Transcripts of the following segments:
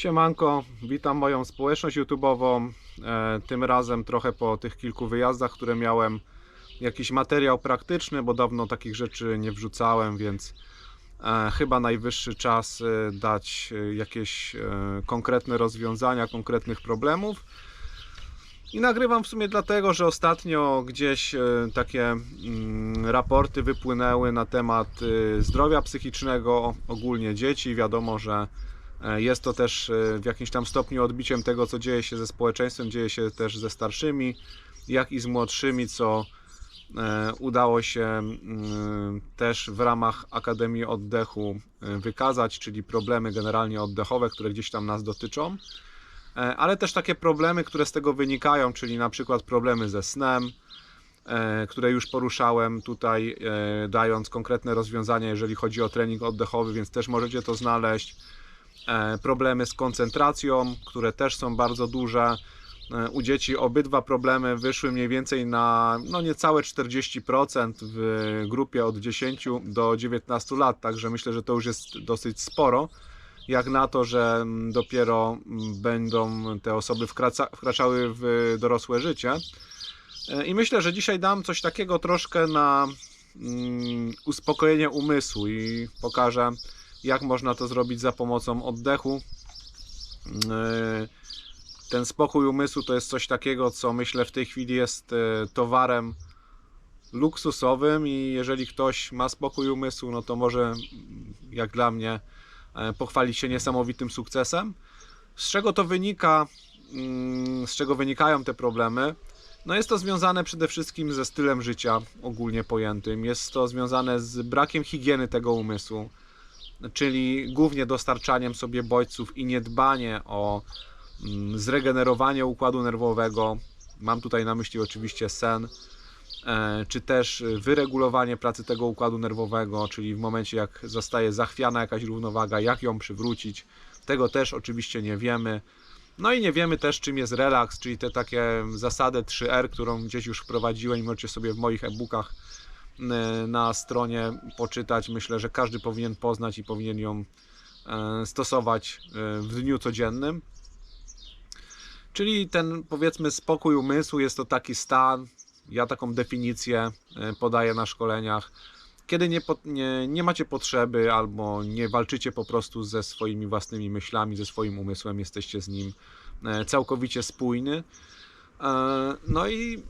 Siemanko, witam moją społeczność YouTube'ową. E, tym razem trochę po tych kilku wyjazdach, które miałem, jakiś materiał praktyczny, bo dawno takich rzeczy nie wrzucałem, więc e, chyba najwyższy czas e, dać jakieś konkretne rozwiązania konkretnych problemów. I nagrywam w sumie dlatego, że ostatnio gdzieś takie mm, raporty wypłynęły na temat zdrowia psychicznego ogólnie dzieci. Wiadomo, że jest to też e, w jakimś tam stopniu odbiciem tego, co dzieje się ze społeczeństwem, dzieje się też ze starszymi, jak i z młodszymi, co e, udało się mm, też w ramach Akademii Oddechu e, wykazać, czyli problemy generalnie oddechowe, które gdzieś tam nas dotyczą. E, ale też takie problemy, które z tego wynikają, czyli na przykład problemy ze snem, e, które już poruszałem tutaj, e, dając konkretne rozwiązania, jeżeli chodzi o trening oddechowy, więc też możecie to znaleźć. E, Problemy z koncentracją, które też są bardzo duże. E, U dzieci obydwa problemy wyszły mniej więcej na no niecałe 40% w grupie od 10 do 19 lat, także myślę, że to już jest dosyć sporo jak na to, że mm, dopiero mm, będą te osoby wkraca, wkraczały w dorosłe życie. E, I myślę, że dzisiaj dam coś takiego troszkę na mm, uspokojenie umysłu i pokażę, jak można to zrobić za pomocą oddechu. E, Ten spokój umysłu to jest coś takiego, co myślę w tej chwili jest e, towarem luksusowym i jeżeli ktoś ma spokój umysłu, no to może jak dla mnie e, pochwalić się niesamowitym sukcesem. Z czego to wynika, mm, z czego wynikają te problemy? No jest to związane przede wszystkim ze stylem życia ogólnie pojętym. Jest to związane z brakiem higieny tego umysłu, czyli głównie dostarczaniem sobie bodźców i niedbanie o mm, zregenerowanie układu nerwowego. Mam tutaj na myśli oczywiście sen, e, czy też wyregulowanie pracy tego układu nerwowego, czyli w momencie jak zostaje zachwiana jakaś równowaga, jak ją przywrócić. Tego też oczywiście nie wiemy. No i nie wiemy też czym jest relaks, czyli te takie zasadę 3R, którą gdzieś już wprowadziłem i możecie sobie w moich e-bookach na stronie poczytać. Myślę, że każdy powinien poznać i powinien ją e, stosować e, w dniu codziennym. Czyli ten powiedzmy spokój umysłu jest to taki stan, ja taką definicję e, podaję na szkoleniach, kiedy nie, nie, nie macie potrzeby albo nie walczycie po prostu ze swoimi własnymi myślami, ze swoim umysłem, jesteście z nim e, całkowicie spójny. E, No i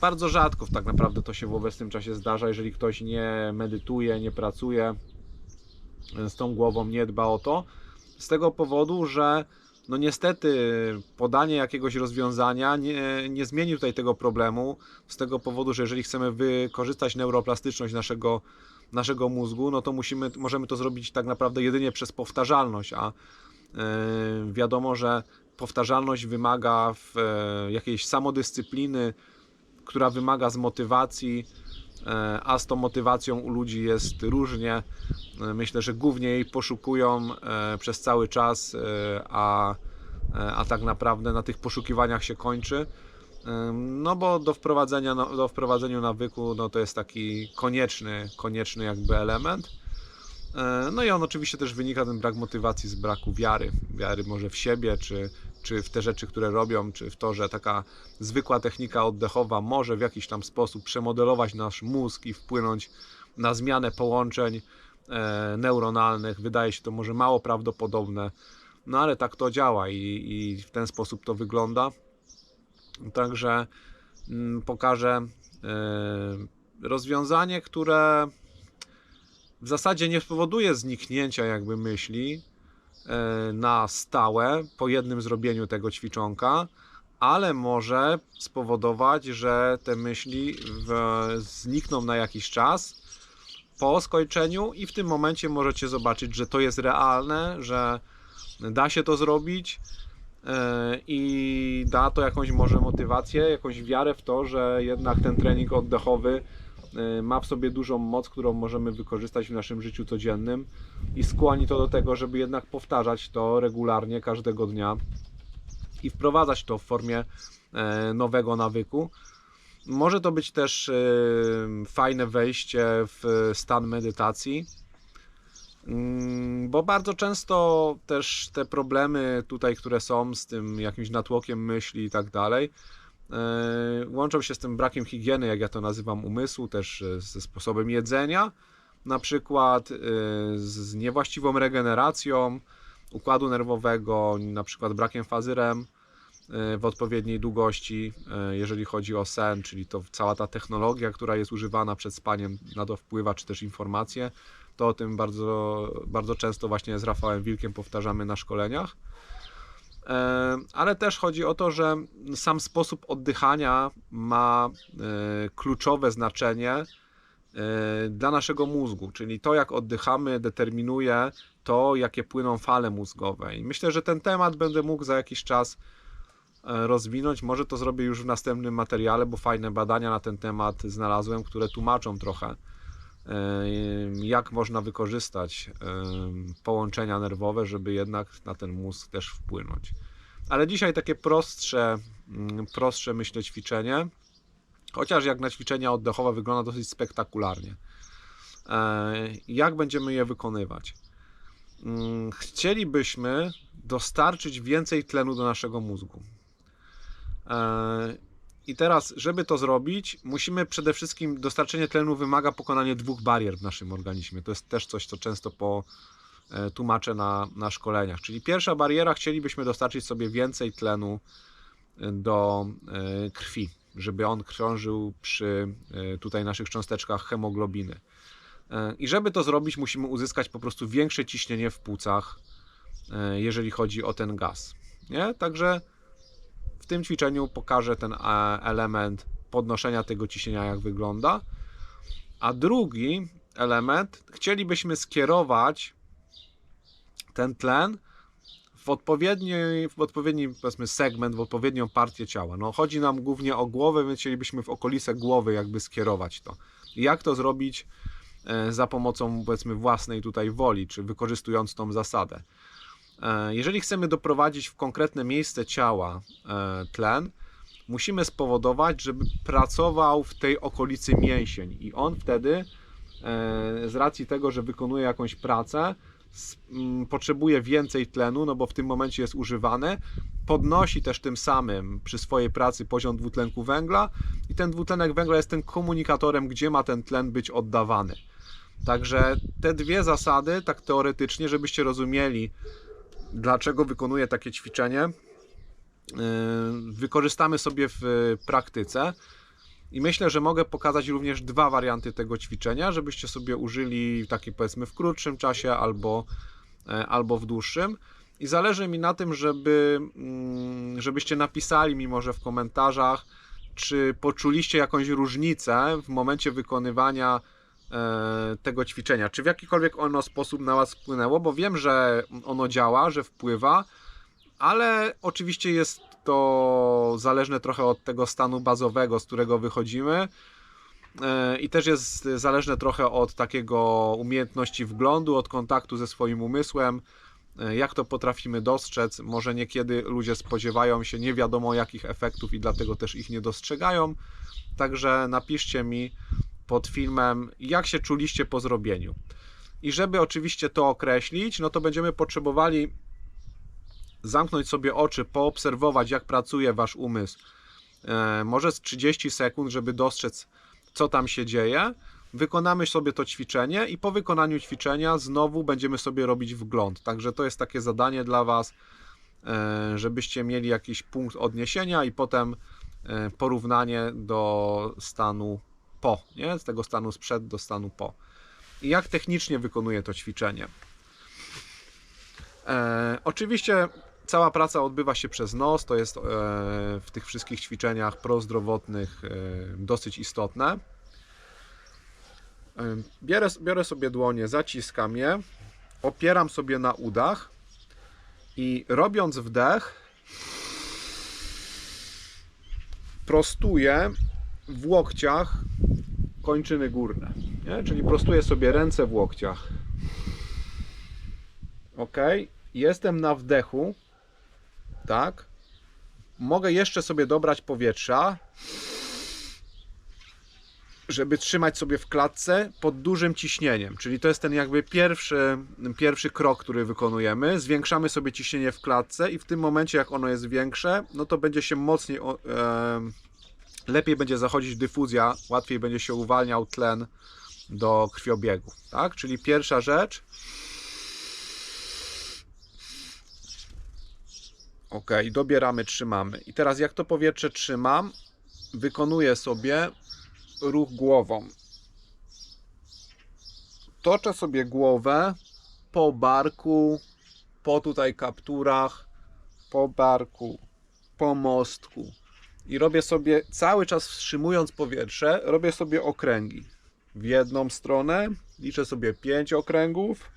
bardzo rzadko tak naprawdę to się w obecnym czasie zdarza, jeżeli ktoś nie medytuje, nie pracuje e, z tą głową, nie dba o to. Z tego powodu, że no niestety podanie jakiegoś rozwiązania nie, nie zmieni tutaj tego problemu. Z tego powodu, że jeżeli chcemy wykorzystać neuroplastyczność naszego, naszego mózgu, no to musimy, możemy to zrobić tak naprawdę jedynie przez powtarzalność, a e, wiadomo, że powtarzalność wymaga w, e, jakiejś samodyscypliny, która wymaga z motywacji, e, a z tą motywacją u ludzi jest różnie. E, Myślę, że głównie jej poszukują e, przez cały czas, a, a tak naprawdę na tych poszukiwaniach się kończy. No bo do wprowadzenia, no, do wprowadzenia nawyku no to jest taki konieczny, konieczny jakby element. No i on oczywiście też wynika ten brak motywacji z braku wiary. Wiary może w siebie, czy, czy w te rzeczy, które robią, czy w to, że taka zwykła technika oddechowa może w jakiś tam sposób przemodelować nasz mózg i wpłynąć na zmianę połączeń e, neuronalnych. Wydaje się to może mało prawdopodobne, no ale tak to działa i, i w ten sposób to wygląda. Także mm, pokażę e, rozwiązanie, które w zasadzie nie spowoduje zniknięcia jakby myśli na stałe po jednym zrobieniu tego ćwiczonka, ale może spowodować, że te myśli w, znikną na jakiś czas po skończeniu i w tym momencie możecie zobaczyć, że to jest realne, że da się to zrobić e, i da to jakąś może motywację, jakąś wiarę w to, że jednak ten trening oddechowy e, ma w sobie dużą moc, którą możemy wykorzystać w naszym życiu codziennym i skłoni to do tego, żeby jednak powtarzać to regularnie każdego dnia i wprowadzać to w formie e, nowego nawyku. Może to być też e, fajne wejście w stan medytacji. Mm, Bo bardzo często też te problemy tutaj, które są z tym jakimś natłokiem myśli i tak dalej, łączą się z tym brakiem higieny, jak ja to nazywam, umysłu, też e, ze sposobem jedzenia, na przykład e, z niewłaściwą regeneracją układu nerwowego, na przykład brakiem fazy REM e, w odpowiedniej długości, e, jeżeli chodzi o sen, czyli to cała ta technologia, która jest używana przed spaniem, na to wpływa, czy też informacje. To o tym bardzo, bardzo często właśnie z Rafałem Wilkiem powtarzamy na szkoleniach. E, Ale też chodzi o to, że sam sposób oddychania ma e, kluczowe znaczenie e, dla naszego mózgu, czyli to, jak oddychamy, determinuje to, jakie płyną fale mózgowe. I myślę, że ten temat będę mógł za jakiś czas rozwinąć. Może to zrobię już w następnym materiale, bo fajne badania na ten temat znalazłem, które tłumaczą trochę, jak można wykorzystać e, połączenia nerwowe, żeby jednak na ten mózg też wpłynąć. Ale dzisiaj takie prostsze, mm, prostsze myślę ćwiczenie, chociaż jak na ćwiczenia oddechowe wygląda dosyć spektakularnie. E, Jak będziemy je wykonywać? Mm, Chcielibyśmy dostarczyć więcej tlenu do naszego mózgu. I teraz, żeby to zrobić, musimy przede wszystkim dostarczenie tlenu wymaga pokonania dwóch barier w naszym organizmie. To jest też coś, co często po e, tłumaczę na, na szkoleniach. Czyli pierwsza bariera, chcielibyśmy dostarczyć sobie więcej tlenu e, do e, krwi, żeby on krążył przy tutaj naszych cząsteczkach hemoglobiny. I żeby to zrobić, musimy uzyskać po prostu większe ciśnienie w płucach, jeżeli chodzi o ten gaz. Nie? Także w tym ćwiczeniu pokażę ten e, element podnoszenia tego ciśnienia, jak wygląda. A drugi element, chcielibyśmy skierować ten tlen w odpowiedni, w odpowiedni powiedzmy segment, w odpowiednią partię ciała. No, chodzi nam głównie o głowę, więc chcielibyśmy w okolice głowy jakby skierować to. Jak to zrobić e, za pomocą powiedzmy własnej tutaj woli, czy wykorzystując tą zasadę. E, Jeżeli chcemy doprowadzić w konkretne miejsce ciała e, tlen, musimy spowodować, żeby pracował w tej okolicy mięsień i on wtedy e, z racji tego, że wykonuje jakąś pracę, s- m, potrzebuje więcej tlenu, no bo w tym momencie jest używany, podnosi też tym samym przy swojej pracy poziom dwutlenku węgla i ten dwutlenek węgla jest tym komunikatorem, gdzie ma ten tlen być oddawany. Także te dwie zasady, tak teoretycznie, żebyście rozumieli, dlaczego wykonuję takie ćwiczenie, yy, wykorzystamy sobie w praktyce. I myślę, że mogę pokazać również dwa warianty tego ćwiczenia, żebyście sobie użyli takie powiedzmy w krótszym czasie albo, e, albo w dłuższym. I zależy mi na tym, żeby, mm, żebyście napisali mi może w komentarzach, czy poczuliście jakąś różnicę w momencie wykonywania e, tego ćwiczenia. Czy w jakikolwiek ono sposób na Was wpłynęło, bo wiem, że ono działa, że wpływa, ale oczywiście jest to zależne trochę od tego stanu bazowego, z którego wychodzimy. E, I też jest zależne trochę od takiego umiejętności wglądu, od kontaktu ze swoim umysłem, e, jak to potrafimy dostrzec. Może niekiedy ludzie spodziewają się nie wiadomo jakich efektów i dlatego też ich nie dostrzegają. Także napiszcie mi pod filmem, jak się czuliście po zrobieniu. I żeby oczywiście to określić, no to będziemy potrzebowali zamknąć sobie oczy, poobserwować, jak pracuje wasz umysł. E, może z 30 sekund, żeby dostrzec, co tam się dzieje. Wykonamy sobie to ćwiczenie i po wykonaniu ćwiczenia znowu będziemy sobie robić wgląd. Także to jest takie zadanie dla was, e, żebyście mieli jakiś punkt odniesienia i potem e, porównanie do stanu po, nie? z tego stanu sprzed do stanu po. I jak technicznie wykonuję to ćwiczenie? E, oczywiście cała praca odbywa się przez nos, to jest e, w tych wszystkich ćwiczeniach prozdrowotnych e, dosyć istotne. E, Biorę, biorę sobie dłonie, zaciskam je, opieram sobie na udach i robiąc wdech, prostuję w łokciach kończyny górne. Nie? Czyli prostuję sobie ręce w łokciach. Ok, jestem na wdechu. Tak. Mogę jeszcze sobie dobrać powietrza. żeby trzymać sobie w klatce pod dużym ciśnieniem. Czyli to jest ten jakby pierwszy, pierwszy krok, który wykonujemy. Zwiększamy sobie ciśnienie w klatce i w tym momencie, jak ono jest większe, no to będzie się mocniej, em, lepiej będzie zachodzić dyfuzja, łatwiej będzie się uwalniał tlen do krwiobiegu. Tak? Czyli pierwsza rzecz. Ok, dobieramy, trzymamy. I teraz jak to powietrze trzymam, wykonuję sobie ruch głową. Toczę sobie głowę po barku, po tutaj kapturach, po barku, po mostku. I robię sobie, cały czas wstrzymując powietrze, robię sobie okręgi. W jedną stronę liczę sobie 5 okręgów.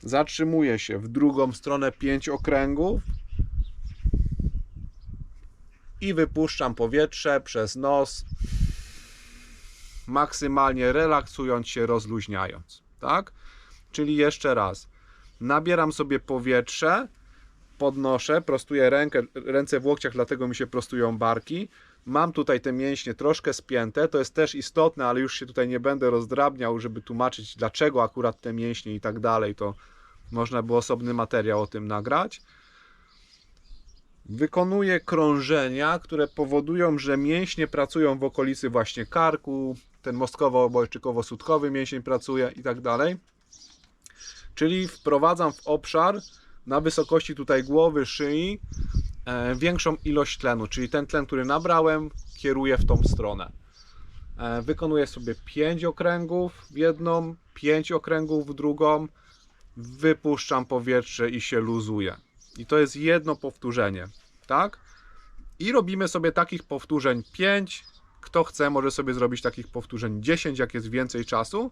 Zatrzymuję się w drugą stronę 5 okręgów i wypuszczam powietrze przez nos, maksymalnie relaksując się, rozluźniając. Tak? Czyli jeszcze raz. Nabieram sobie powietrze, podnoszę, prostuję rękę, ręce w łokciach, dlatego mi się prostują barki. Mam tutaj te mięśnie troszkę spięte, to jest też istotne, ale już się tutaj nie będę rozdrabniał, żeby tłumaczyć dlaczego akurat te mięśnie i tak dalej, to można by osobny materiał o tym nagrać wykonuje krążenia, które powodują, że mięśnie pracują w okolicy właśnie karku, ten mostkowo-obojczykowo-sutkowy mięsień pracuje i tak dalej. Czyli wprowadzam w obszar na wysokości tutaj głowy, szyi e, większą ilość tlenu, czyli ten tlen, który nabrałem, kieruję w tą stronę. E, wykonuję sobie 5 okręgów w jedną, 5 okręgów w drugą, wypuszczam powietrze i się luzuje. I to jest jedno powtórzenie, tak? I robimy sobie takich powtórzeń 5. Kto chce, może sobie zrobić takich powtórzeń 10, jak jest więcej czasu.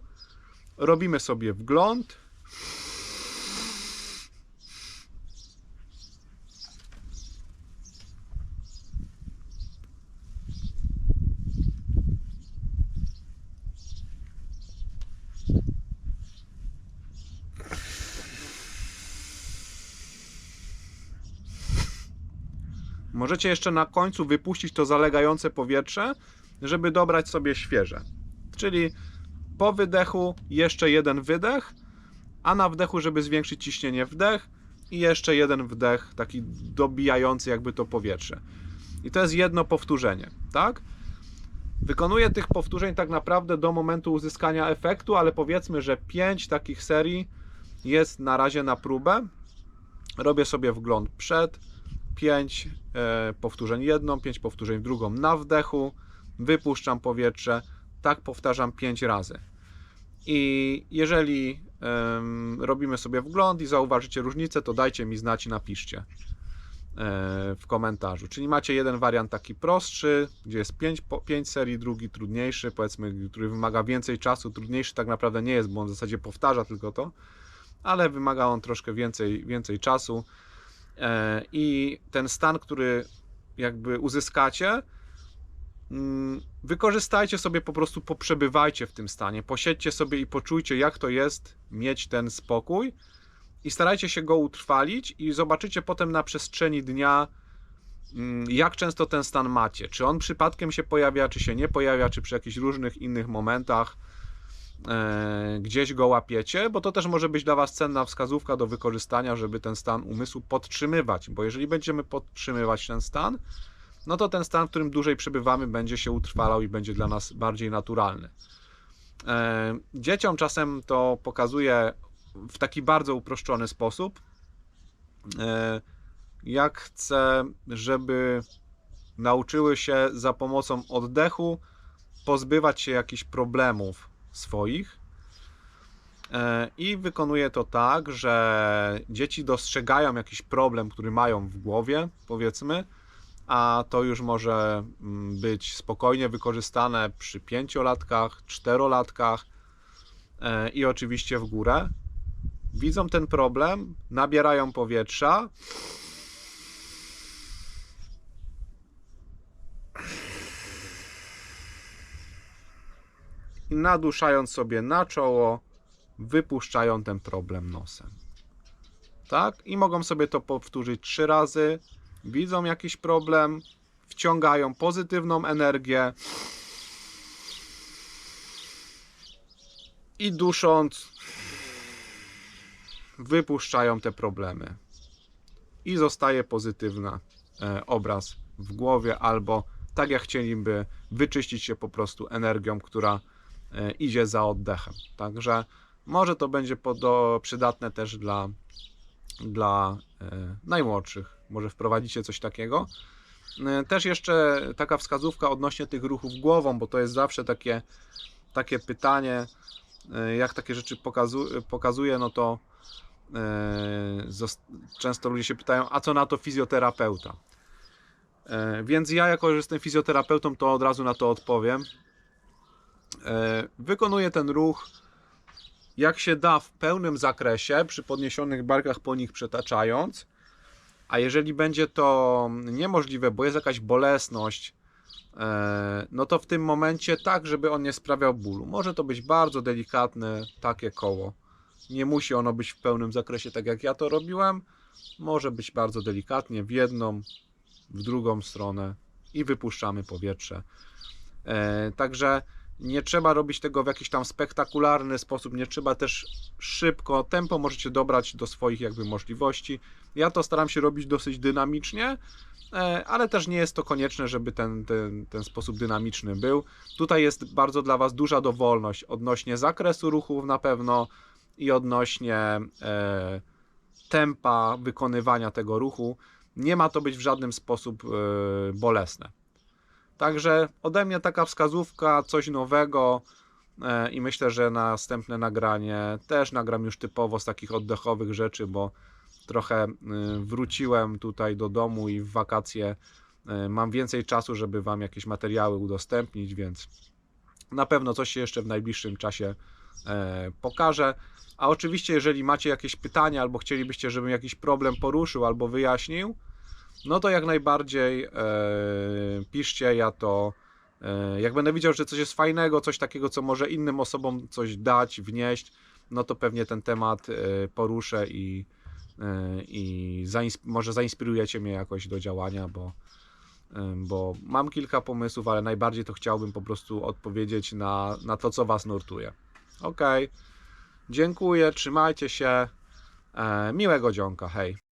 Robimy sobie wgląd. Możecie jeszcze na końcu wypuścić to zalegające powietrze, żeby dobrać sobie świeże. Czyli po wydechu jeszcze jeden wydech, a na wdechu, żeby zwiększyć ciśnienie, wdech i jeszcze jeden wdech, taki dobijający jakby to powietrze. I to jest jedno powtórzenie, tak? Wykonuję tych powtórzeń tak naprawdę do momentu uzyskania efektu, ale powiedzmy, że 5 takich serii jest na razie na próbę. Robię sobie wgląd przed, 5 e, powtórzeń jedną, 5 powtórzeń drugą na wdechu, wypuszczam powietrze, tak powtarzam 5 razy. I jeżeli robimy sobie wgląd i zauważycie różnicę, to dajcie mi znać i napiszcie e, w komentarzu. Czyli macie jeden wariant taki prostszy, gdzie jest 5, 5 serii, drugi trudniejszy, powiedzmy, który wymaga więcej czasu. Trudniejszy tak naprawdę nie jest, bo on w zasadzie powtarza tylko to, ale wymaga on troszkę więcej, więcej czasu. E, I ten stan, który jakby uzyskacie, mm, wykorzystajcie sobie po prostu, poprzebywajcie w tym stanie, posiedźcie sobie i poczujcie, jak to jest mieć ten spokój i starajcie się go utrwalić i zobaczycie potem na przestrzeni dnia, mm, jak często ten stan macie. Czy on przypadkiem się pojawia, czy się nie pojawia, czy przy jakichś różnych innych momentach gdzieś go łapiecie, bo to też może być dla Was cenna wskazówka do wykorzystania, żeby ten stan umysłu podtrzymywać, bo jeżeli będziemy podtrzymywać ten stan, no to ten stan, w którym dłużej przebywamy, będzie się utrwalał i będzie dla nas bardziej naturalny. E, dzieciom czasem to pokazuje w taki bardzo uproszczony sposób. E, jak chcę, żeby nauczyły się za pomocą oddechu pozbywać się jakichś problemów swoich. E, I wykonuję to tak, że dzieci dostrzegają jakiś problem, który mają w głowie, powiedzmy, a to już może mm, być spokojnie wykorzystane przy pięciolatkach, czterolatkach e, i oczywiście w górę. Widzą ten problem, nabierają powietrza. I naduszając sobie na czoło, wypuszczają ten problem nosem. Tak? I mogą sobie to powtórzyć trzy razy. Widzą jakiś problem, wciągają pozytywną energię i dusząc wypuszczają te problemy i zostaje pozytywny e, obraz w głowie albo tak jak chcieliby wyczyścić się po prostu energią, która idzie za oddechem. Także może to będzie podo, przydatne też dla, dla e, najmłodszych. Może wprowadzicie coś takiego. E, Też jeszcze taka wskazówka odnośnie tych ruchów głową, bo to jest zawsze takie, takie pytanie, e, jak takie rzeczy pokazu, pokazuje, no to e, często ludzie się pytają, a co na to fizjoterapeuta? E, Więc ja, jako że jestem fizjoterapeutą, to od razu na to odpowiem. E, Wykonuję ten ruch jak się da w pełnym zakresie, przy podniesionych barkach po nich przetaczając. A jeżeli będzie to niemożliwe, bo jest jakaś bolesność, e, no to w tym momencie tak, żeby on nie sprawiał bólu. Może to być bardzo delikatne takie koło. Nie musi ono być w pełnym zakresie, tak jak ja to robiłem. Może być bardzo delikatnie w jedną, w drugą stronę i wypuszczamy powietrze. E, Także nie trzeba robić tego w jakiś tam spektakularny sposób, nie trzeba też szybko, tempo możecie dobrać do swoich jakby możliwości. Ja to staram się robić dosyć dynamicznie, e, ale też nie jest to konieczne, żeby ten, ten, ten sposób dynamiczny był. Tutaj jest bardzo dla Was duża dowolność odnośnie zakresu ruchów na pewno i odnośnie e, tempa wykonywania tego ruchu. Nie ma to być w żaden sposób e, bolesne. Także ode mnie taka wskazówka, coś nowego e, i myślę, że następne nagranie też nagram już typowo z takich oddechowych rzeczy, bo trochę y, wróciłem tutaj do domu i w wakacje y, mam więcej czasu, żeby Wam jakieś materiały udostępnić, więc na pewno coś się jeszcze w najbliższym czasie e, pokaże. A oczywiście, jeżeli macie jakieś pytania albo chcielibyście, żebym jakiś problem poruszył albo wyjaśnił, no to jak najbardziej e, piszcie, ja to e, jak będę widział, że coś jest fajnego, coś takiego, co może innym osobom coś dać, wnieść, no to pewnie ten temat e, poruszę i, e, i może zainspirujecie mnie jakoś do działania, bo, e, bo mam kilka pomysłów, ale najbardziej to chciałbym po prostu odpowiedzieć na, na to, co Was nurtuje. Ok, dziękuję, trzymajcie się, e, miłego dzionka, hej.